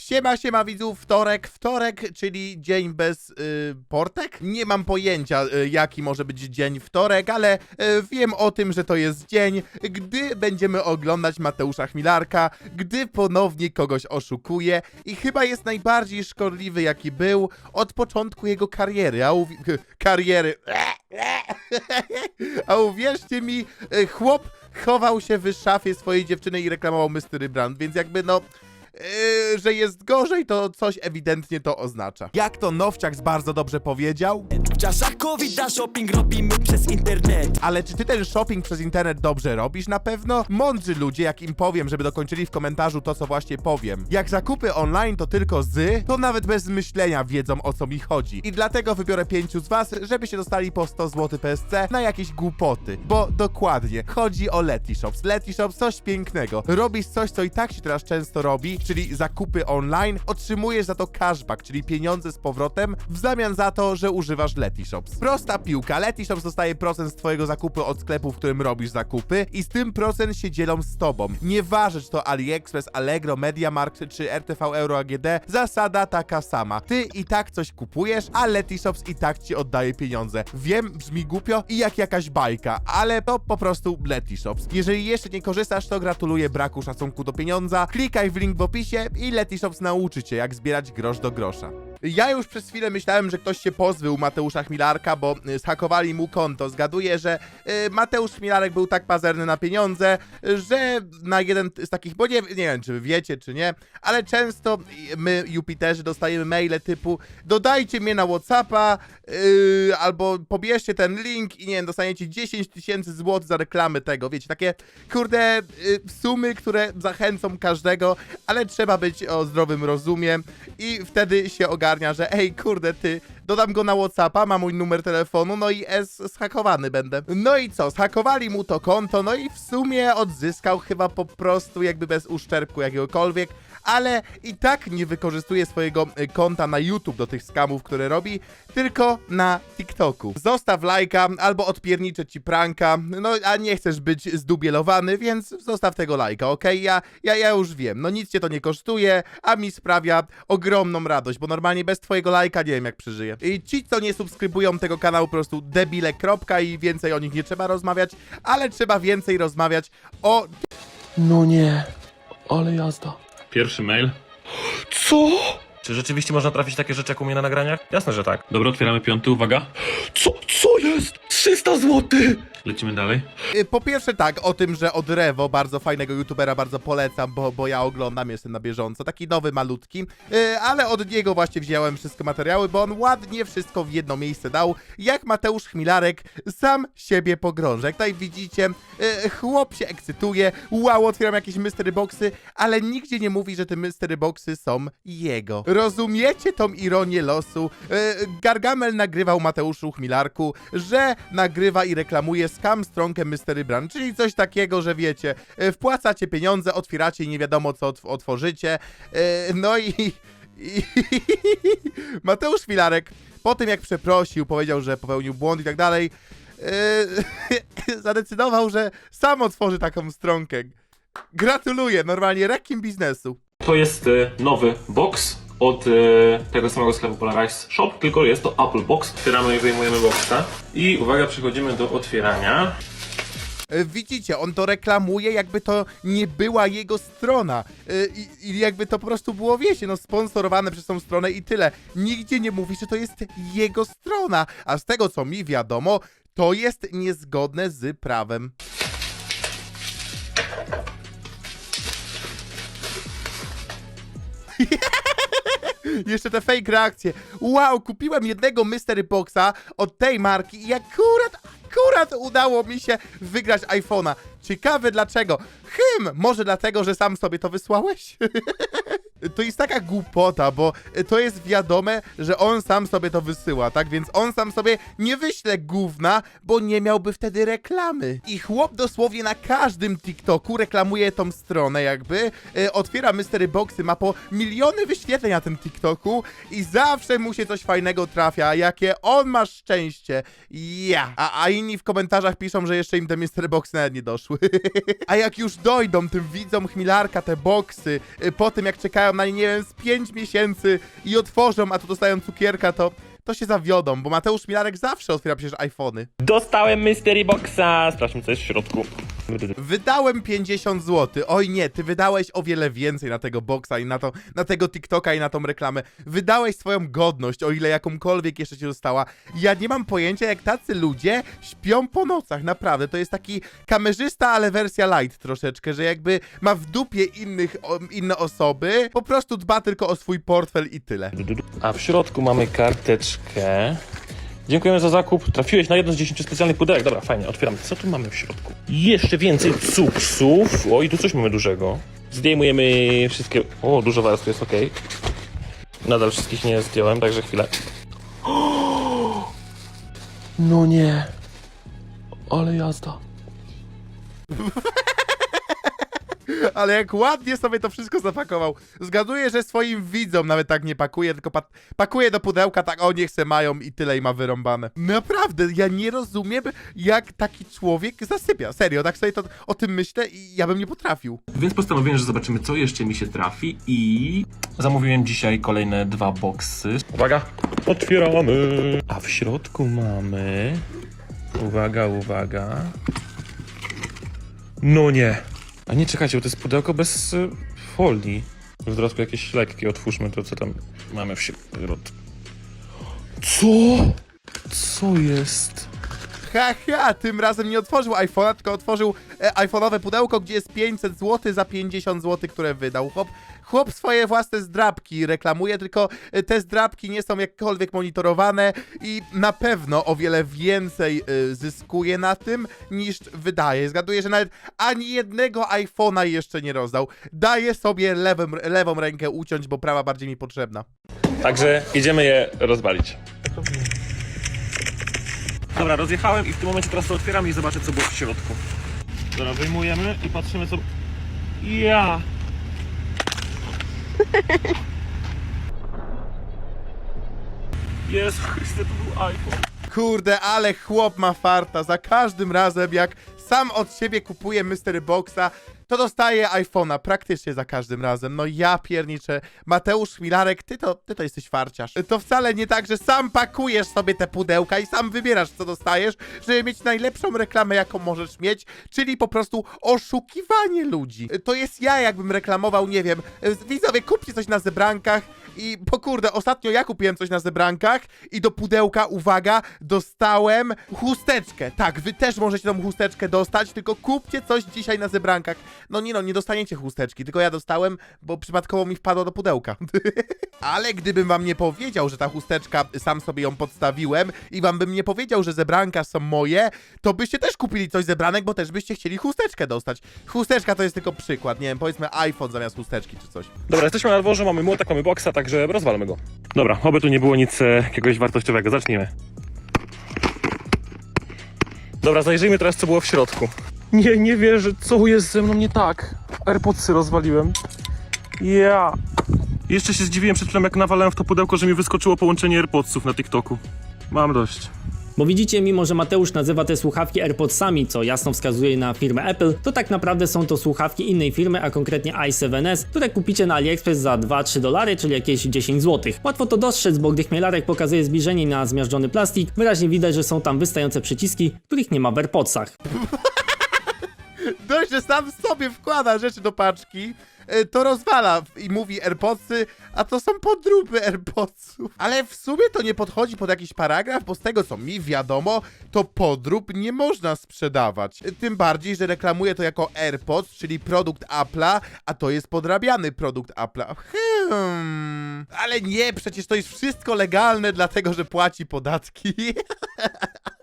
Siema, siema widzów, wtorek, wtorek, czyli dzień bez y, portek? Nie mam pojęcia, y, jaki może być dzień wtorek, ale y, wiem o tym, że to jest dzień, gdy będziemy oglądać Mateusza Chmilarka, gdy ponownie kogoś oszukuje i chyba jest najbardziej szkodliwy, jaki był od początku jego kariery, a uwi- kariery... A uwierzcie mi, y, chłop chował się w szafie swojej dziewczyny i reklamował Mystery Brand, więc jakby no... Yy, że jest gorzej, to coś ewidentnie to oznacza. Jak to Nowciak bardzo dobrze powiedział? W czasach covid shopping robimy przez internet Ale czy ty ten shopping przez internet dobrze robisz? Na pewno mądrzy ludzie, jak im powiem, żeby dokończyli w komentarzu to, co właśnie powiem. Jak zakupy online to tylko z, to nawet bez myślenia wiedzą, o co mi chodzi. I dlatego wybiorę pięciu z was, żebyście dostali po 100 zł PSC na jakieś głupoty. Bo dokładnie, chodzi o Letty Shops. Letty Shops coś pięknego. Robisz coś, co i tak się teraz często robi, czyli zakupy online, otrzymujesz za to cashback, czyli pieniądze z powrotem, w zamian za to, że używasz Letty Shops. Prosta piłka. Letty Shops dostaje procent z twojego zakupu od sklepu, w którym robisz zakupy i z tym procent się dzielą z tobą. Nieważne, czy to AliExpress, Allegro, MediaMarkt czy RTV Euro AGD, zasada taka sama. Ty i tak coś kupujesz, a Letty Shops i tak ci oddaje pieniądze. Wiem, brzmi głupio i jak jakaś bajka, ale to po prostu Letty Shops. Jeżeli jeszcze nie korzystasz, to gratuluję braku szacunku do pieniądza. Klikaj w link w opisie i Letty Shops nauczy cię, jak zbierać grosz do grosza. Ja już przez chwilę myślałem, że ktoś się pozbył Mateusza Chmilarka, bo y, zhakowali mu konto. Zgaduję, że y, Mateusz Chmilarek był tak pazerny na pieniądze, y, że na jeden z takich, bo nie, nie wiem, czy wiecie, czy nie, ale często y, my, Jupiterzy, dostajemy maile typu dodajcie mnie na Whatsappa y, albo pobierzcie ten link i nie wiem, dostaniecie 10 tysięcy złotych za reklamy tego. Wiecie, takie kurde y, sumy, które zachęcą każdego, ale trzeba być o zdrowym rozumie i wtedy się ogarnia, że ej, kurde, ty, dodam go na Whatsappa, ma mój numer telefonu, no i S zhakowany będę. No i co, zhakowali mu to konto, no i w sumie odzyskał chyba po prostu jakby bez uszczerbku jakiegokolwiek, ale i tak nie wykorzystuje swojego y, konta na YouTube do tych skamów, które robi, tylko na TikToku. Zostaw lajka albo odpierniczę ci pranka, no a nie chcesz być zdubielowany, więc zostaw tego lajka, okej? Ja, ja, ja już wiem, no nic cię to nie kosztuje, a mi sprawia ogromną radość, bo normalnie bez twojego lajka nie wiem jak przeżyję. I ci, co nie subskrybują tego kanału, po prostu debile, kropka i więcej o nich nie trzeba rozmawiać, ale trzeba więcej rozmawiać o No nie, ale jazda. Pierwszy mail. Co? Czy rzeczywiście można trafić takie rzeczy jak u mnie na nagraniach? Jasne, że tak. Dobra, otwieramy piąty, uwaga. Co? Co jest? 300 złotych! Lecimy dalej. Y, Po pierwsze tak, o tym, że od Rewo, bardzo fajnego youtubera, bardzo polecam, bo, bo ja oglądam, jestem na bieżąco, taki nowy, malutki, y, ale od niego właśnie wziąłem wszystkie materiały, bo on ładnie wszystko w jedno miejsce dał, jak Mateusz Chmilarek sam siebie pogrąża. Jak tutaj widzicie, y, chłop się ekscytuje, wow, otwieram jakieś mystery boxy, ale nigdzie nie mówi, że te mystery boxy są jego. Rozumiecie tą ironię losu? Gargamel nagrywał Mateuszu Chmilarku, że nagrywa i reklamuje scam stronkę Mystery Brand, czyli coś takiego, że wiecie, y, wpłacacie pieniądze, otwieracie i nie wiadomo co otw- otworzycie, y, no i... Mateusz Chmilarek po tym jak przeprosił, powiedział, że popełnił błąd i tak dalej, y, zadecydował, że sam otworzy taką stronkę. Gratuluję, normalnie rekim biznesu. To jest nowy box od e, tego samego sklepu Polarize Shop, tylko jest to Apple Box. Otwieramy i wyjmujemy boxa. I uwaga, przechodzimy do otwierania. E, Widzicie, on to reklamuje, jakby to nie była jego strona. E, I, I jakby to po prostu było, wiecie, no sponsorowane przez tą stronę i tyle. Nigdzie nie mówi, że to jest jego strona. A z tego, co mi wiadomo, to jest niezgodne z prawem. Jeszcze te fake reakcje. Wow, kupiłem jednego Mystery Boxa od tej marki i akurat, akurat udało mi się wygrać iPhone'a. Ciekawe dlaczego. Hym, może dlatego, że sam sobie to wysłałeś? to jest taka głupota, bo to jest wiadome, że on sam sobie to wysyła, tak? Więc on sam sobie nie wyśle gówna, bo nie miałby wtedy reklamy. I chłop dosłownie na każdym TikToku reklamuje tą stronę jakby, e, otwiera Mystery Boxy, ma po miliony wyświetleń na tym TikToku i zawsze mu się coś fajnego trafia, jakie on ma szczęście. Ja. A, a inni w komentarzach piszą, że jeszcze im te Mystery Boxy nawet nie doszły. a jak już dojdą tym widzom Chmilarka te boksy, y, po tym jak czekają na nie, nie wiem, z 5 miesięcy i otworzą, a tu dostają cukierka, to, to się zawiodą, bo Mateusz Milarek zawsze otwiera przecież iPhony. Dostałem Mystery Boxa. Sprawdźmy, co jest w środku. Wydałem 50 zł. Oj nie, ty wydałeś o wiele więcej na tego boxa i na, to, na tego TikToka i na tą reklamę. Wydałeś swoją godność, o ile jakąkolwiek jeszcze ci została. Ja nie mam pojęcia, jak tacy ludzie śpią po nocach, naprawdę. To jest taki kamerzysta, ale wersja light troszeczkę, że jakby ma w dupie innych, o, inne osoby, po prostu dba tylko o swój portfel i tyle. A w środku mamy karteczkę. Dziękujemy za zakup. Trafiłeś na jedno z 10 specjalnych pudełek. Dobra, fajnie, otwieramy. Co tu mamy w środku? Jeszcze więcej cuksów. O, i tu coś mamy dużego. Zdejmujemy wszystkie... O, dużo warstw jest, ok. Nadal wszystkich nie zdjąłem, także chwilę. No nie. Ale jazda. Ale jak ładnie sobie to wszystko zapakował. Zgaduję, że swoim widzom nawet tak nie pakuje, tylko pa pakuje do pudełka tak, o niech se mają i tyle i ma wyrąbane. Naprawdę, ja nie rozumiem, jak taki człowiek zasypia. Serio, tak sobie to, o tym myślę i ja bym nie potrafił. Więc postanowiłem, że zobaczymy, co jeszcze mi się trafi i... Zamówiłem dzisiaj kolejne dwa boksy. Uwaga, otwieramy. A w środku mamy... Uwaga, uwaga. No nie. A nie, czekajcie, bo to jest pudełko bez y, folii. W dodatku jakieś lekkie. Otwórzmy to, co tam mamy w środku. Co? Co jest? Ha, ha, tym razem nie otworzył iPhone'a, tylko otworzył e, iPhone'owe pudełko, gdzie jest 500 zł za 50 zł, które wydał. Chłop, chłop swoje własne zdrabki reklamuje, tylko e, te zdrabki nie są jakkolwiek monitorowane i na pewno o wiele więcej e, zyskuje na tym niż wydaje. Zgaduję, że nawet ani jednego iPhone'a jeszcze nie rozdał. Daję sobie lewą, lewą rękę uciąć, bo prawa bardziej mi potrzebna. Także idziemy je rozwalić. Dobra, rozjechałem i w tym momencie teraz to otwieram i zobaczę co było w środku. Dobra, wyjmujemy i patrzymy co... Ja! Jezu Chryste, to był iPhone. Kurde, ale chłop ma farta. Za każdym razem, jak sam od siebie kupuje Mystery Boxa, to dostaje iPhone'a praktycznie za każdym razem. No ja pierniczę. Mateusz Milarek, ty to, ty to jesteś farciarz. To wcale nie tak, że sam pakujesz sobie te pudełka i sam wybierasz, co dostajesz, żeby mieć najlepszą reklamę, jaką możesz mieć, czyli po prostu oszukiwanie ludzi. To jest ja, jakbym reklamował, nie wiem, widzowie, kupcie coś na zebrankach, i po kurde, ostatnio ja kupiłem coś na zebrankach i do pudełka, uwaga, dostałem chusteczkę. Tak, wy też możecie tą chusteczkę dostać, tylko kupcie coś dzisiaj na zebrankach. No nie no, nie dostaniecie chusteczki, tylko ja dostałem, bo przypadkowo mi wpadło do pudełka. Ale gdybym wam nie powiedział, że ta chusteczka, sam sobie ją podstawiłem i wam bym nie powiedział, że zebranka są moje, to byście też kupili coś zebranek, bo też byście chcieli chusteczkę dostać. Chusteczka to jest tylko przykład, nie wiem, powiedzmy iPhone zamiast chusteczki czy coś. Dobra, jesteśmy na dworze, mamy młotek, mamy boksa, także rozwalmy go. Dobra, oby tu nie było nic e, jakiegoś wartościowego. Zacznijmy. Dobra, zajrzyjmy teraz co było w środku. Nie, nie wierzę, co jest ze mną nie tak. AirPodsy rozwaliłem. Ja. Jeszcze się zdziwiłem przed chwilą, jak nawalałem w to pudełko, że mi wyskoczyło połączenie AirPodsów na TikToku. Mam dość. Bo widzicie, mimo że Mateusz nazywa te słuchawki AirPodsami, co jasno wskazuje na firmę Apple, to tak naprawdę są to słuchawki innej firmy, a konkretnie i7S, które kupicie na AliExpress za 2-3 dolary, czyli jakieś 10 zł. Łatwo to dostrzec, bo gdy chmielarek pokazuje zbliżenie na zmiażdżony plastik, wyraźnie widać, że są tam wystające przyciski, których nie ma w AirPodsach. Dość, że sam sobie wkłada rzeczy do paczki, to rozwala i mówi AirPodsy, a to są podróby AirPodsów. Ale w sumie to nie podchodzi pod jakiś paragraf, bo z tego co mi wiadomo, to podrób nie można sprzedawać. Tym bardziej, że reklamuje to jako AirPods, czyli produkt Apple'a, a to jest podrabiany produkt Apple'a. Hmm. Ale nie, przecież to jest wszystko legalne, dlatego że płaci podatki.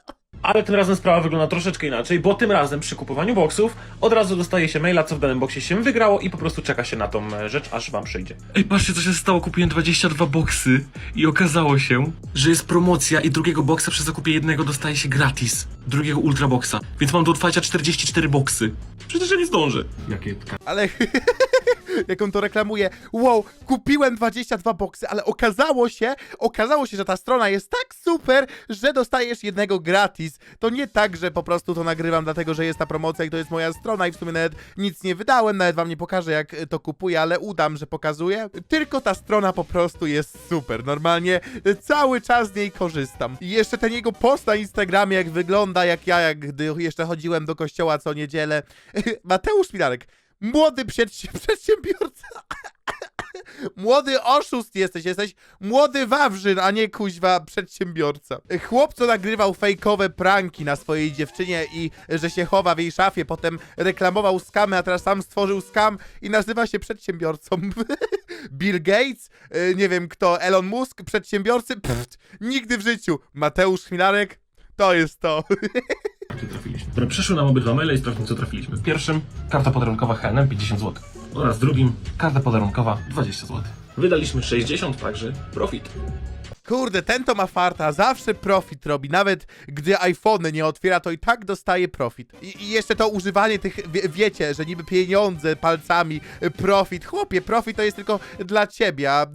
Ale tym razem sprawa wygląda troszeczkę inaczej, bo tym razem przy kupowaniu boksów od razu dostaje się maila, co w danym boksie się wygrało i po prostu czeka się na tą e, rzecz, aż wam przyjdzie. Ej, patrzcie co się stało, kupiłem 22 boksy i okazało się, że jest promocja i drugiego boksa przy zakupie jednego dostaje się gratis. Drugiego ultra boksa, więc mam do otwarcia 44 boksy. Przecież ja nie zdążę. Jakie Ale jak on to reklamuje. Wow, kupiłem 22 boksy, ale okazało się, okazało się, że ta strona jest tak super, że dostajesz jednego gratis. To nie tak, że po prostu to nagrywam dlatego, że jest ta promocja i to jest moja strona i w sumie nawet nic nie wydałem, nawet wam nie pokażę jak to kupuję, ale udam, że pokazuję. Tylko ta strona po prostu jest super. Normalnie cały czas z niej korzystam. I jeszcze ten jego post na Instagramie, jak wygląda, jak ja, jak gdy jeszcze chodziłem do kościoła co niedzielę. Mateusz Milarek, młody przedsi- przedsiębiorca. Młody oszust jesteś, jesteś młody wawrzyn, a nie kuźwa przedsiębiorca. Chłop, co nagrywał fejkowe pranki na swojej dziewczynie i że się chowa w jej szafie, potem reklamował skamy, a teraz sam stworzył skam i nazywa się przedsiębiorcą. Bill Gates, y, nie wiem kto, Elon Musk, przedsiębiorcy, Pff, nigdy w życiu. Mateusz Chmilarek, to jest to. Jakie trafiliśmy. Które przyszły nam obydwa maile i sprawdźmy, co trafiliśmy. W pierwszym karta podarunkowa H&M 50 zł. Oraz w drugim karta podarunkowa 20 zł. Wydaliśmy 60, także profit. Kurde, ten to ma farta, zawsze profit robi, nawet gdy iPhone nie otwiera, to i tak dostaje profit. I, i jeszcze to używanie tych, wie, wiecie, że niby pieniądze palcami, y, profit. Chłopie, profit to jest tylko dla ciebie, a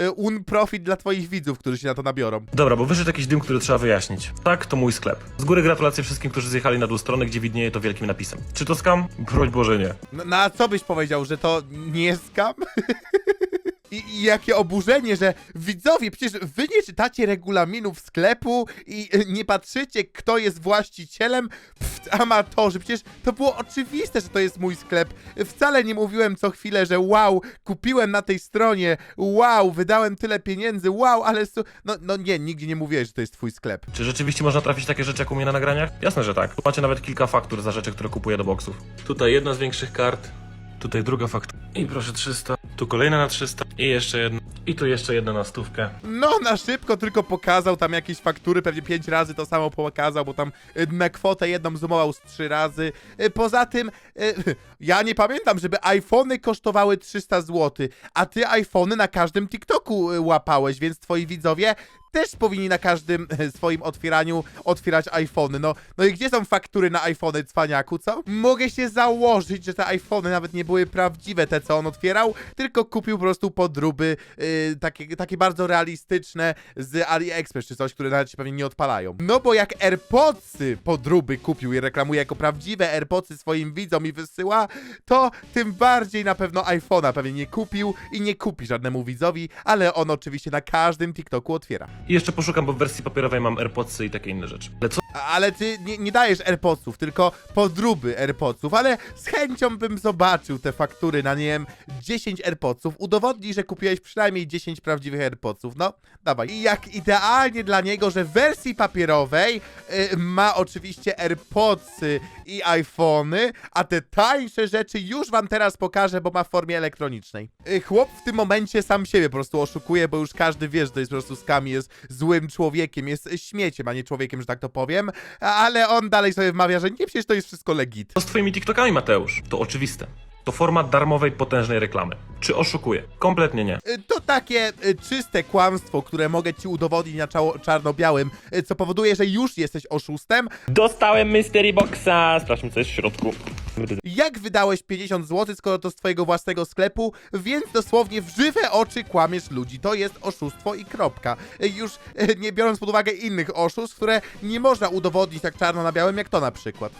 y, un profit dla twoich widzów, którzy się na to nabiorą. Dobra, bo wyszedł jakiś dym, który trzeba wyjaśnić. Tak, to mój sklep. Z góry gratulacje wszystkim, którzy zjechali na dół strony, gdzie widnieje to wielkim napisem. Czy to skam? Broń Boże nie. No, no a co byś powiedział, że to nie jest skam? I, I jakie oburzenie, że widzowie, przecież wy nie czytacie regulaminów sklepu i y, nie patrzycie, kto jest właścicielem. Pft, amatorzy, przecież to było oczywiste, że to jest mój sklep. Wcale nie mówiłem co chwilę, że wow, kupiłem na tej stronie, wow, wydałem tyle pieniędzy, wow, ale... Su- no, no nie, nigdzie nie mówiłeś, że to jest twój sklep. Czy rzeczywiście można trafić takie rzeczy jak u mnie na nagraniach? Jasne, że tak. Tu macie nawet kilka faktur za rzeczy, które kupuję do boksów. Tutaj jedna z większych kart, tutaj druga faktura. I proszę 300, tu kolejna na 300 i jeszcze jedna. I tu jeszcze jedna na stówkę. No, na szybko tylko pokazał tam jakieś faktury, pewnie pięć razy to samo pokazał, bo tam y, na kwotę jedną zoomował z trzy razy. Y, Poza tym, y, ja nie pamiętam, żeby iPhony kosztowały 300 zł, a ty iPhony na każdym TikToku y, łapałeś, więc twoi widzowie też powinni na każdym y, swoim otwieraniu otwierać iPhony. No, no i gdzie są faktury na iPhony, cwaniaku, co? Mogę się założyć, że te iPhony nawet nie były prawdziwe, te co on otwierał, tylko kupił po prostu podróby y, takie, takie bardzo realistyczne z AliExpress czy coś, które nawet się pewnie nie odpalają. No bo jak AirPodsy podróby kupił i reklamuje jako prawdziwe AirPodsy swoim widzom i wysyła, to tym bardziej na pewno iPhone'a pewnie nie kupił i nie kupi żadnemu widzowi, ale on oczywiście na każdym TikToku otwiera. I jeszcze poszukam, bo w wersji papierowej mam AirPodsy i takie inne rzeczy. Ale co Ale ty nie, nie dajesz AirPodsów, tylko podróby AirPodsów, ale z chęcią bym zobaczył te faktury na, nie wiem, 10 AirPodsów. Udowodnij, że kupiłeś przynajmniej 10 prawdziwych AirPodsów. No, dawaj. I jak idealnie dla niego, że w wersji papierowej y, ma oczywiście AirPodsy i iPhony, a te tańsze rzeczy już wam teraz pokażę, bo ma w formie elektronicznej. Y, chłop w tym momencie sam siebie po prostu oszukuje, bo już każdy wie, że to jest po prostu skam, jest złym człowiekiem, jest śmieciem, a nie człowiekiem, że tak to powiem, ale on dalej sobie wmawia, że nie, przecież to jest wszystko legit. z twoimi TikTokami, Mateusz? To oczywiste. To format darmowej, potężnej reklamy. Czy oszukuję? Kompletnie nie. Y, To takie y, czyste kłamstwo, które mogę ci udowodnić na czało- czarno-białym, y, co powoduje, że już jesteś oszustem. Dostałem Mystery Boxa! Sprawdźmy, co jest w środku. Jak wydałeś 50 zł, skoro to z twojego własnego sklepu, więc dosłownie w żywe oczy kłamiesz ludzi. To jest oszustwo i kropka. Y, Już y, nie biorąc pod uwagę innych oszustw, które nie można udowodnić tak czarno na białym, jak to na przykład.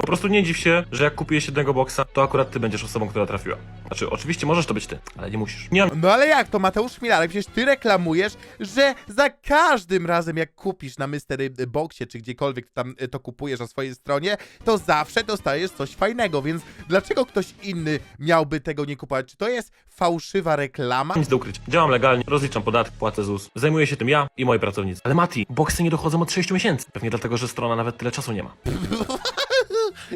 Po prostu nie dziw się, że jak kupujesz jednego boksa, to akurat ty będziesz osobą, która trafiła. Znaczy, oczywiście możesz to być ty, ale nie musisz. Nie mam No ale jak to, Mateusz Milarek? Przecież ty reklamujesz, że za każdym razem jak kupisz na Mystery Boxie, czy gdziekolwiek tam y, to kupujesz na swojej stronie, to zawsze dostajesz coś fajnego, więc dlaczego ktoś inny miałby tego nie kupować? Czy to jest fałszywa reklama? nic do ukrycia. Działam legalnie, rozliczam podatki, płacę ZUS. Zajmuję się tym ja i moi pracownicy. Ale Mati, boksy nie dochodzą od 6 miesięcy. Pewnie dlatego, że strona nawet tyle czasu nie ma.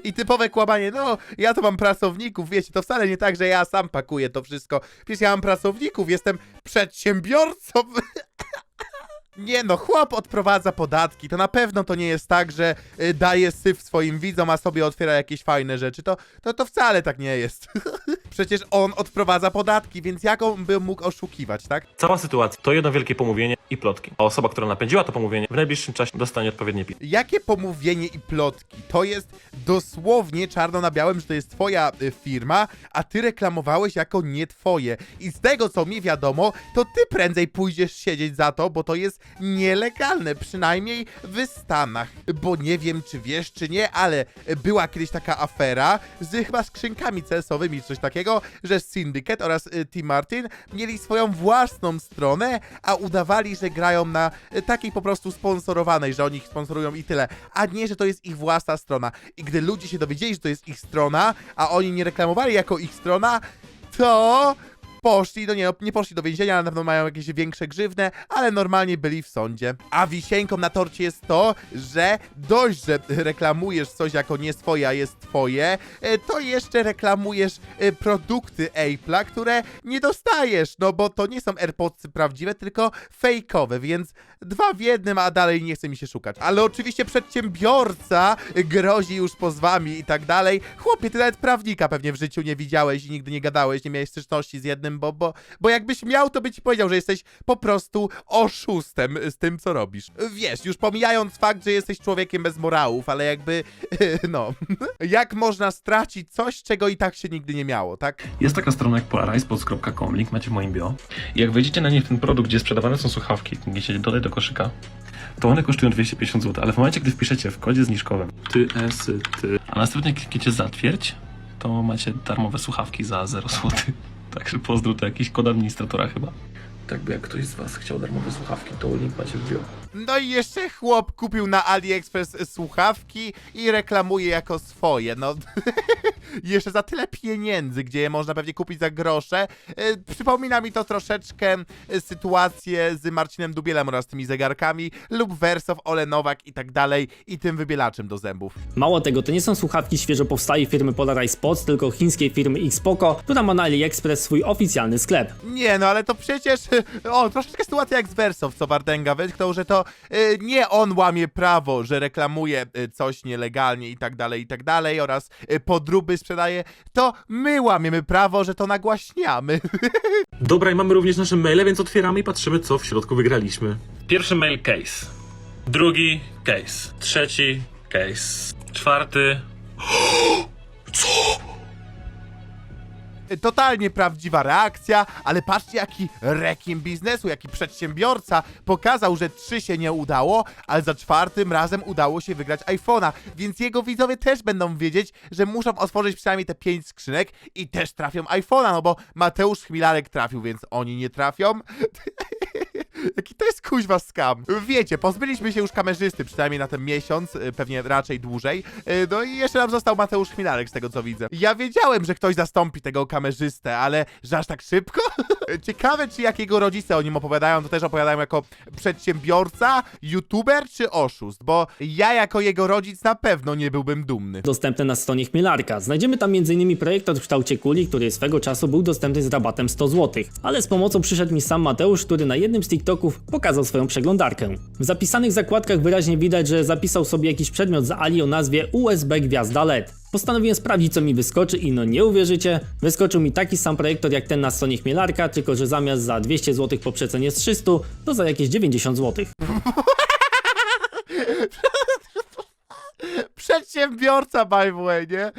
I typowe kłamanie, no, ja to mam pracowników, wiecie, to wcale nie tak, że ja sam pakuję to wszystko. Przecież ja mam pracowników, jestem przedsiębiorcą. Nie no, chłop odprowadza podatki, to na pewno to nie jest tak, że y, daje syf swoim widzom, a sobie otwiera jakieś fajne rzeczy, to, to, to wcale tak nie jest. Przecież on odprowadza podatki, więc jak on by mógł oszukiwać, tak? Cała sytuacja to jedno wielkie pomówienie i plotki. A osoba, która napędziła to pomówienie, w najbliższym czasie dostanie odpowiednie pismo. Jakie pomówienie i plotki? To jest dosłownie czarno na białym, że to jest twoja y, firma, a ty reklamowałeś jako nie twoje. I z tego co mi wiadomo, to ty prędzej pójdziesz siedzieć za to, bo to jest nielegalne, przynajmniej w Stanach. Bo nie wiem, czy wiesz, czy nie, ale była kiedyś taka afera z chyba skrzynkami CS-owymi, czy coś takiego, że Syndicate oraz y, Team Martin mieli swoją własną stronę, a udawali, że grają na y, takiej po prostu sponsorowanej, że oni ich sponsorują i tyle, a nie, że to jest ich własna strona. I gdy ludzie się dowiedzieli, że to jest ich strona, a oni nie reklamowali jako ich strona, to poszli, no nie, nie poszli do więzienia, na pewno mają jakieś większe grzywne, ale normalnie byli w sądzie. A wisienką na torcie jest to, że dość, że reklamujesz coś jako nie swoje, a jest twoje, e, to jeszcze reklamujesz e, produkty Apple'a, które nie dostajesz, no bo to nie są AirPodsy prawdziwe, tylko fejkowe, więc dwa w jednym, a dalej nie chce mi się szukać. Ale oczywiście przedsiębiorca grozi już pozwami i tak dalej. Chłopie, ty nawet prawnika pewnie w życiu nie widziałeś i nigdy nie gadałeś, nie miałeś styczności z jednym, bo, bo, bo jakbyś miał, to by ci powiedział, że jesteś po prostu oszustem z tym, co robisz. Wiesz, już pomijając fakt, że jesteś człowiekiem bez morałów, ale jakby, no, jak można stracić coś, czego i tak się nigdy nie miało, tak? Jest taka strona jak polarizepods.com, link macie w moim bio. Jak wejdziecie na nie w ten produkt, gdzie sprzedawane są słuchawki, klikniecie dodaj do koszyka, to one kosztują 250 zł, ale w momencie, gdy wpiszecie w kodzie zniżkowym ty, s, ty, a następnie klikniecie zatwierdź, to macie darmowe słuchawki za 0 zł. Także pozdro to jakiś kod administratora chyba. Tak by jak ktoś z was chciał darmowe słuchawki, to link macie w bio. No i jeszcze chłop kupił na AliExpress słuchawki i reklamuje jako swoje. No, jeszcze za tyle pieniędzy, gdzie je można pewnie kupić za grosze. E, Przypomina mi to troszeczkę e, sytuację z Marcinem Dubielem oraz tymi zegarkami, lub Wersow, Ole Nowak i tak dalej, i tym wybielaczem do zębów. Mało tego, to nie są słuchawki świeżo powstałej firmy Polarize Pods, tylko chińskiej firmy Xpoco, która ma na AliExpress swój oficjalny sklep. Nie, no ale to przecież. O, troszeczkę sytuacja jak z Wersow, co Wardenga wytknął, że to e, nie on łamie prawo, że reklamuje e, coś nielegalnie i tak dalej, i tak dalej, oraz e, podróby sprzedaje. To my łamiemy prawo, że to nagłaśniamy. Dobra, i mamy również nasze maile, więc otwieramy i patrzymy, co w środku wygraliśmy. Pierwszy mail case. Drugi case. Trzeci case. Czwarty. Totalnie prawdziwa reakcja, ale patrzcie jaki rekim biznesu, jaki przedsiębiorca pokazał, że trzy się nie udało, ale za czwartym razem udało się wygrać iPhone'a, więc jego widzowie też będą wiedzieć, że muszą otworzyć przynajmniej te pięć skrzynek i też trafią iPhone'a, no bo Mateusz Chmilarek trafił, więc oni nie trafią. Jaki to jest kuźwa skam. Wiecie, pozbyliśmy się już kamerzysty, przynajmniej na ten miesiąc, y, pewnie raczej dłużej. Y, No i jeszcze nam został Mateusz Chmilarek, z tego co widzę. Ja wiedziałem, że ktoś zastąpi tego kamerzystę, ale że aż tak szybko? Ciekawe, czy jak jego rodzice o nim opowiadają, to też opowiadają jako przedsiębiorca, youtuber czy oszust, bo ja jako jego rodzic na pewno nie byłbym dumny. Dostępne na stronie Chmielarka. Znajdziemy tam m.in. projektor w kształcie kuli, który swego czasu był dostępny z rabatem 100 zł. Ale z pomocą przyszedł mi sam Mateusz, który na jednym z TikToków pokazał swoją przeglądarkę. W zapisanych zakładkach wyraźnie widać, że zapisał sobie jakiś przedmiot z Ali o nazwie USB Gwiazda LED. Postanowiłem sprawdzić co mi wyskoczy i no nie uwierzycie, wyskoczył mi taki sam projektor jak ten na stronie Chmielarka, tylko że zamiast za 200 zł po przecenie z 300, to za jakieś 90 zł. Przedsiębiorca, by the way, nie?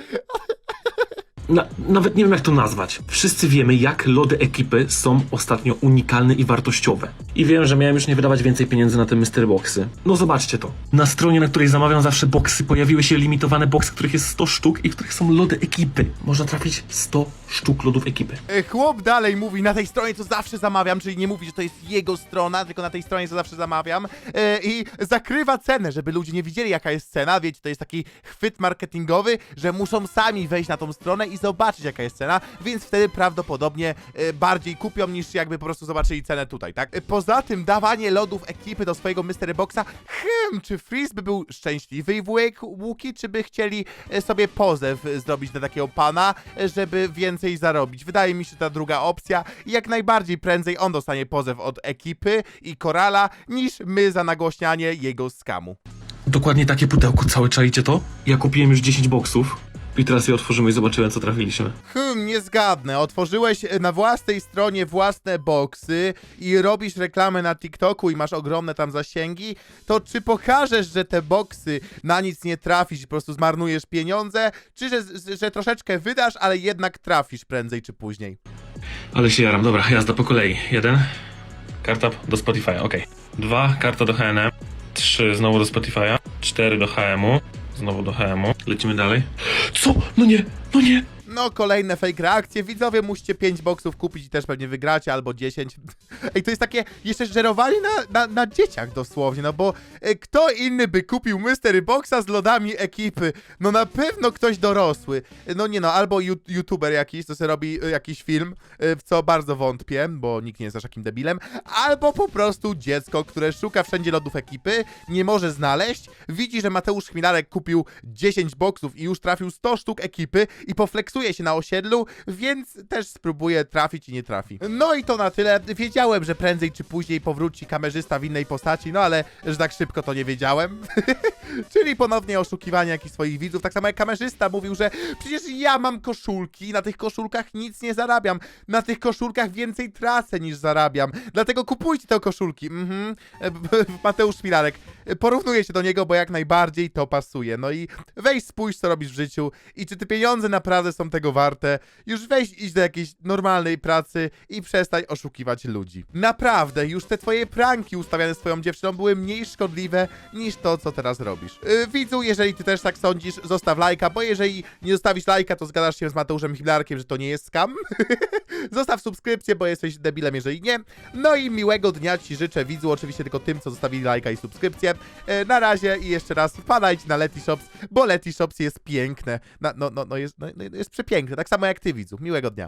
Na, nawet nie wiem jak to nazwać. Wszyscy wiemy, jak lody ekipy są ostatnio unikalne i wartościowe. I wiem, że miałem już nie wydawać więcej pieniędzy na te mystery boxy. No zobaczcie to. Na stronie, na której zamawiam zawsze boxy, pojawiły się limitowane boxy, których jest 100 sztuk i w których są lody ekipy. Można trafić 100 sztuk lodów ekipy. E, Chłop dalej mówi, na tej stronie co zawsze zamawiam, czyli nie mówi, że to jest jego strona, tylko na tej stronie co zawsze zamawiam e, i zakrywa cenę, żeby ludzie nie widzieli jaka jest cena, wiecie, to jest taki chwyt marketingowy, że muszą sami wejść na tą stronę i zobaczyć jaka jest cena, więc wtedy prawdopodobnie e, bardziej kupią niż jakby po prostu zobaczyli cenę tutaj, tak? E, Poza tym dawanie lodów ekipy do swojego Mystery Boxa, hmm, czy Freeze by był szczęśliwy i wujek Łuki, czy by chcieli e, sobie pozew zrobić na takiego pana, żeby więcej zarobić. Wydaje mi się ta druga opcja i jak najbardziej prędzej on dostanie pozew od ekipy i Korala, niż my za nagłośnianie jego skamu. Dokładnie takie pudełko całe, czaicie to? Ja kupiłem już 10 boksów I teraz je otworzymy i zobaczymy, co trafiliśmy. Hmm, nie zgadnę. Otworzyłeś e, na własnej stronie własne boksy i robisz reklamę na TikToku i masz ogromne tam zasięgi, to czy pokażesz, że te boksy na nic nie trafisz i po prostu zmarnujesz pieniądze, czy że, że troszeczkę wydasz, ale jednak trafisz prędzej czy później? Ale się jaram, dobra, jazda po kolei. Jeden, karta do Spotify, okej. Dwa, karta do HNM. Trzy, znowu do Spotify'a. Cztery do HM-u. Znowu do HM-u. Lecimy dalej. Co? No nie, no nie. No, kolejne fake reakcje. Widzowie, musicie 5 boksów kupić i też pewnie wygracie, albo 10. Ej, to jest takie jeszcze żerowanie na, na, na dzieciach dosłownie, no bo e, kto inny by kupił Mystery Boxa z lodami ekipy? No na pewno ktoś dorosły. E, No nie no, albo ju, youtuber jakiś, co sobie robi e, jakiś film, e, w co bardzo wątpię, bo nikt nie jest aż takim debilem, albo po prostu dziecko, które szuka wszędzie lodów ekipy, nie może znaleźć, widzi, że Mateusz Chmilarek kupił 10 boksów i już trafił 100 sztuk ekipy i pofleksuje się na osiedlu, więc też spróbuje trafić i nie trafi. No i to na tyle. Wiedziałem, że prędzej czy później powróci kamerzysta w innej postaci, no ale że tak szybko to nie wiedziałem. Czyli ponownie oszukiwanie jakichś swoich widzów. Tak samo jak kamerzysta mówił, że przecież ja mam koszulki, na tych koszulkach nic nie zarabiam. Na tych koszulkach więcej tracę niż zarabiam. Dlatego kupujcie te koszulki. Mhm. Mateusz Szpilarek. Porównuję się do niego, bo jak najbardziej to pasuje. No i weź spójrz, co robisz w życiu i czy te pieniądze naprawdę są tego warte. Już weź idź do jakiejś normalnej pracy i przestań oszukiwać ludzi. Naprawdę, już te twoje pranki ustawiane swoją dziewczyną były mniej szkodliwe niż to, co teraz robisz. Yy, widzu, jeżeli ty też tak sądzisz, zostaw lajka, bo jeżeli nie zostawisz lajka, to zgadasz się z Mateuszem Chmilarkiem, że to nie jest skam. Zostaw subskrypcję, bo jesteś debilem, jeżeli nie. No i miłego dnia Ci życzę, widzu, oczywiście tylko tym, co zostawili lajka i subskrypcję. E, na razie i jeszcze raz wpadajcie na Leti Shops, bo Leti Shops jest piękne. Na, no, no, no, jest, no, no, jest przepiękne, tak samo jak Ty, widzu. Miłego dnia.